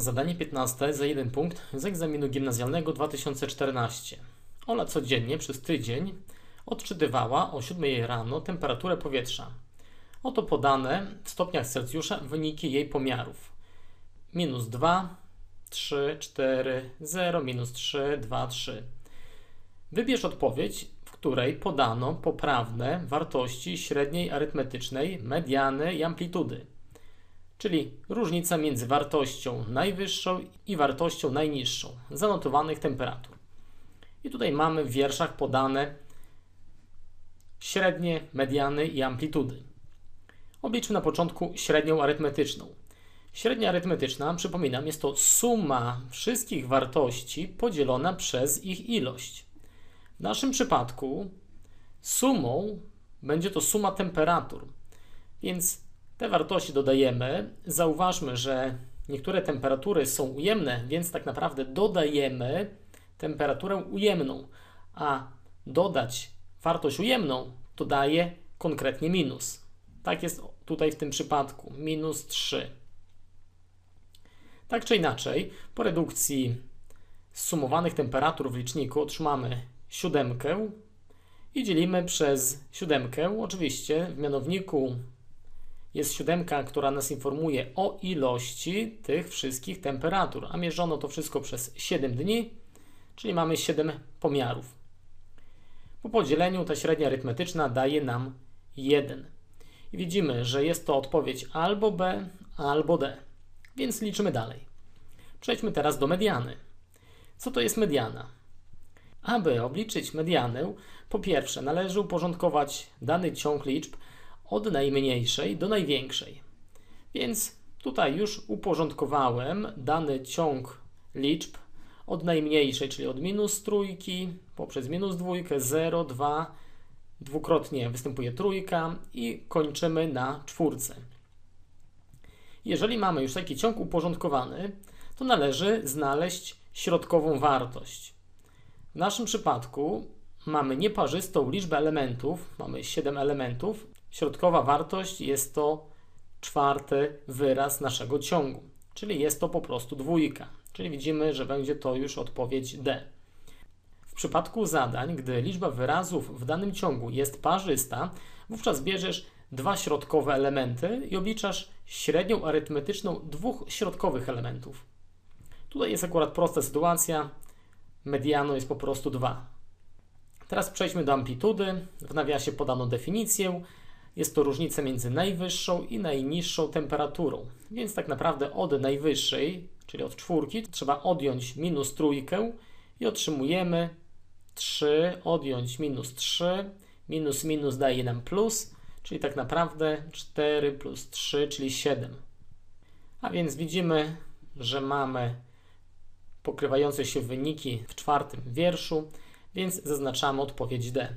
Zadanie 15 za jeden punkt z egzaminu gimnazjalnego 2014. Ola codziennie przez tydzień odczytywała o 7 rano temperaturę powietrza. Oto podane w stopniach Celsjusza wyniki jej pomiarów. Minus 2, 3, 4, 0, minus 3, 2, 3. Wybierz odpowiedź, w której podano poprawne wartości średniej arytmetycznej, mediany i amplitudy czyli różnica między wartością najwyższą i wartością najniższą zanotowanych temperatur. I tutaj mamy w wierszach podane średnie, mediany i amplitudy. Obliczmy na początku średnią arytmetyczną. Średnia arytmetyczna, przypominam, jest to suma wszystkich wartości podzielona przez ich ilość. W naszym przypadku sumą będzie to suma temperatur, więc te wartości dodajemy. Zauważmy, że niektóre temperatury są ujemne, więc tak naprawdę dodajemy temperaturę ujemną, a dodać wartość ujemną to daje konkretnie minus. Tak jest tutaj w tym przypadku, minus 3. Tak czy inaczej, po redukcji sumowanych temperatur w liczniku otrzymamy siódemkę i dzielimy przez siódemkę. Oczywiście w mianowniku jest siódemka, która nas informuje o ilości tych wszystkich temperatur, a mierzono to wszystko przez 7 dni, czyli mamy 7 pomiarów. Po podzieleniu ta średnia arytmetyczna daje nam 1. I widzimy, że jest to odpowiedź albo B, albo D. Więc liczymy dalej. Przejdźmy teraz do mediany. Co to jest mediana? Aby obliczyć medianę, po pierwsze należy uporządkować dany ciąg liczb od najmniejszej do największej. Więc tutaj już uporządkowałem dany ciąg liczb od najmniejszej, czyli od minus trójki poprzez minus dwójkę, 0, 2, dwukrotnie występuje trójka i kończymy na czwórce. Jeżeli mamy już taki ciąg uporządkowany, to należy znaleźć środkową wartość. W naszym przypadku mamy nieparzystą liczbę elementów, mamy 7 elementów, Środkowa wartość jest to czwarty wyraz naszego ciągu, czyli jest to po prostu dwójka. Czyli widzimy, że będzie to już odpowiedź D. W przypadku zadań, gdy liczba wyrazów w danym ciągu jest parzysta, wówczas bierzesz dwa środkowe elementy i obliczasz średnią arytmetyczną dwóch środkowych elementów. Tutaj jest akurat prosta sytuacja. Mediano jest po prostu 2. Teraz przejdźmy do amplitudy. W nawiasie podano definicję. Jest to różnica między najwyższą i najniższą temperaturą. Więc tak naprawdę od najwyższej, czyli od czwórki, trzeba odjąć minus trójkę i otrzymujemy 3, odjąć minus 3, minus minus daje nam plus, czyli tak naprawdę 4 plus 3, czyli 7. A więc widzimy, że mamy pokrywające się wyniki w czwartym wierszu, więc zaznaczamy odpowiedź D.